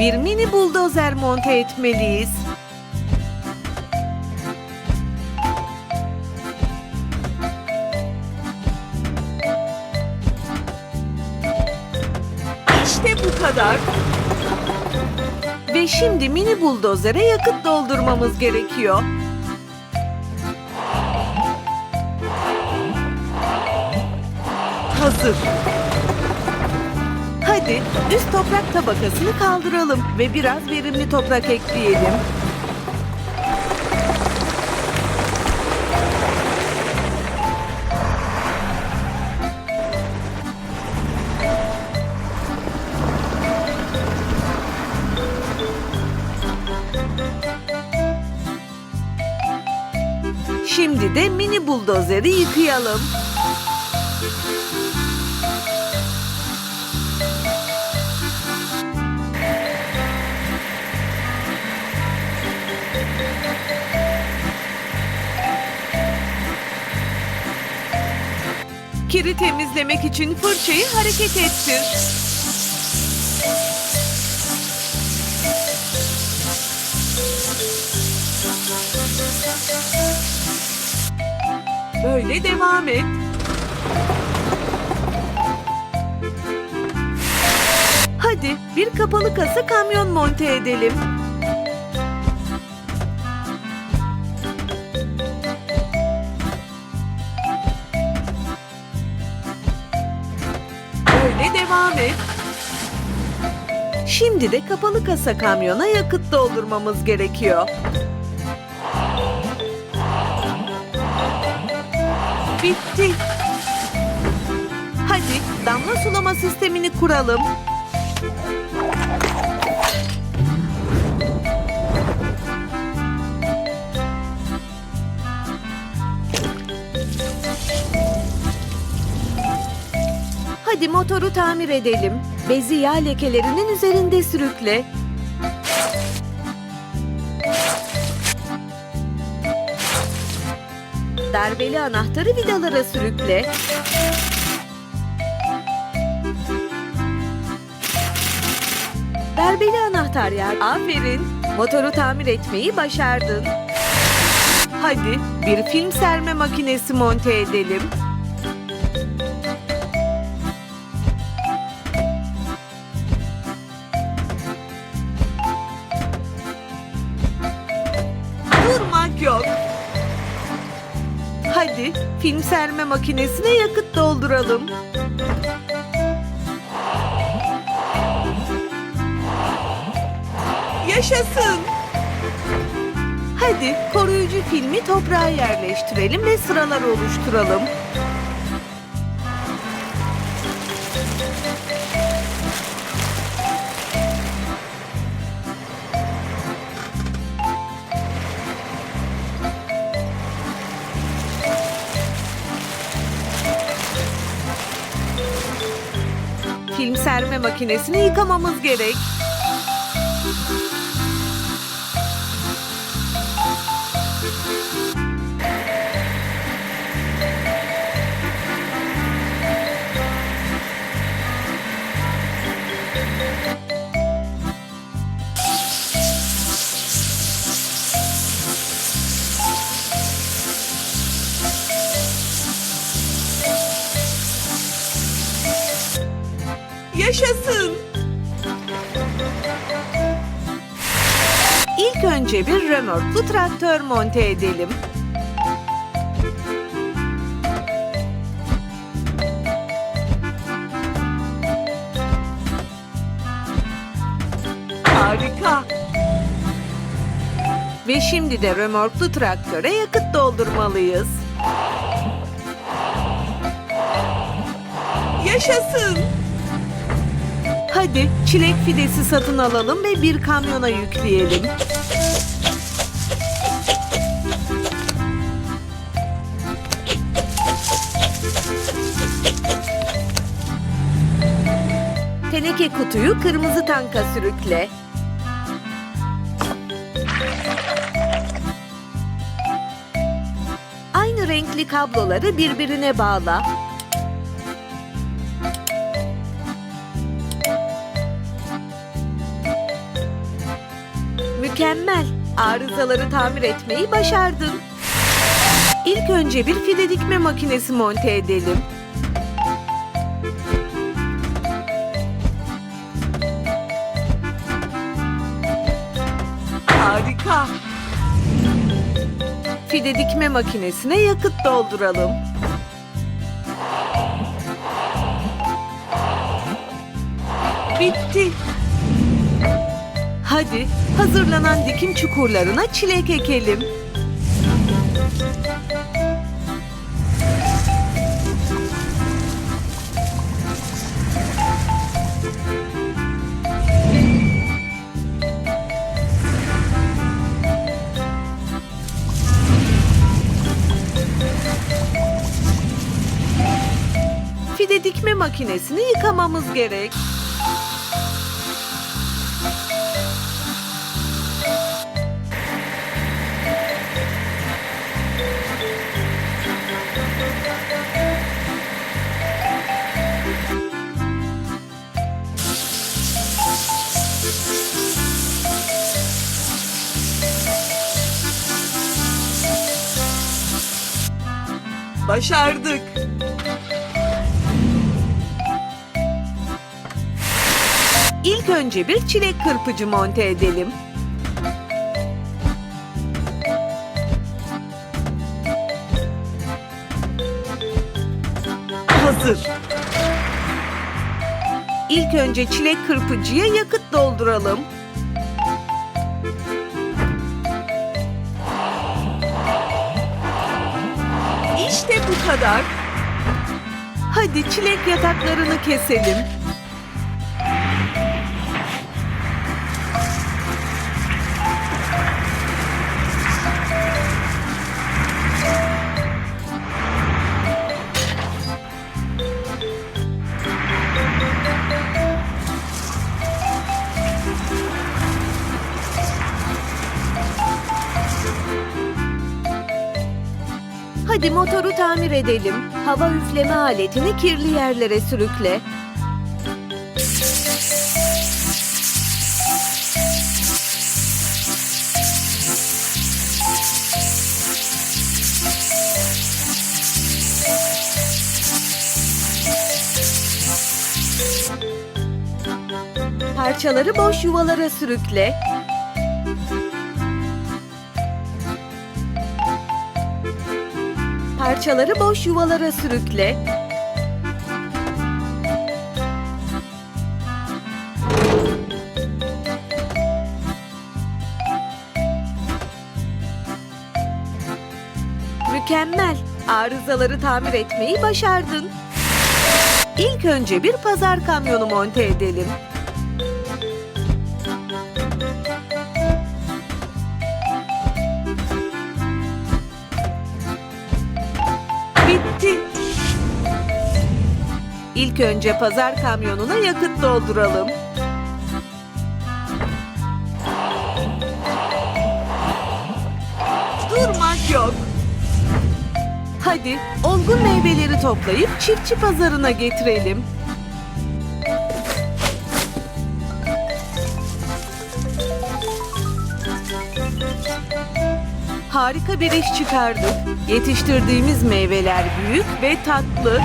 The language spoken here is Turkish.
bir mini buldozer monte etmeliyiz. İşte bu kadar. Ve şimdi mini buldozere yakıt doldurmamız gerekiyor. Hazır. Hadi üst toprak tabakasını kaldıralım ve biraz verimli toprak ekleyelim. Şimdi de mini buldozeri yıkayalım. Kiri temizlemek için fırçayı hareket ettir. Böyle devam et. Hadi bir kapalı kasa kamyon monte edelim. Devam et. Şimdi de kapalı kasa kamyona yakıt doldurmamız gerekiyor. Bitti. Hadi damla sulama sistemini kuralım. Hadi motoru tamir edelim. Bezi yağ lekelerinin üzerinde sürükle. Darbeli anahtarı vidalara sürükle. Darbeli anahtar yer. Aferin. Motoru tamir etmeyi başardın. Hadi bir film serme makinesi monte edelim. Hadi film serme makinesine yakıt dolduralım. Yaşasın. Hadi koruyucu filmi toprağa yerleştirelim ve sıralar oluşturalım. Film serme makinesini yıkamamız gerek. Önce bir römorklu traktör monte edelim. Harika. Ve şimdi de römorklu traktöre yakıt doldurmalıyız. Yaşasın. Hadi çilek fidesi satın alalım ve bir kamyona yükleyelim. Teneke kutuyu kırmızı tanka sürükle. Aynı renkli kabloları birbirine bağla. Mükemmel. Arızaları tamir etmeyi başardın. İlk önce bir fide dikme makinesi monte edelim. Fide dikme makinesine yakıt dolduralım. Bitti. Hadi hazırlanan dikim çukurlarına çilek ekelim. Makinesini yıkamamız gerek. Başardık. İlk önce bir çilek kırpıcı monte edelim. Hazır. İlk önce çilek kırpıcıya yakıt dolduralım. İşte bu kadar. Hadi çilek yataklarını keselim. Hadi motoru tamir edelim. Hava üfleme aletini kirli yerlere sürükle. Parçaları boş yuvalara sürükle. Parçaları boş yuvalara sürükle. Mükemmel. Arızaları tamir etmeyi başardın. İlk önce bir pazar kamyonu monte edelim. İlk önce pazar kamyonuna yakıt dolduralım. Durmak yok. Hadi olgun meyveleri toplayıp çiftçi pazarına getirelim. Harika bir iş çıkardık. Yetiştirdiğimiz meyveler büyük ve tatlı.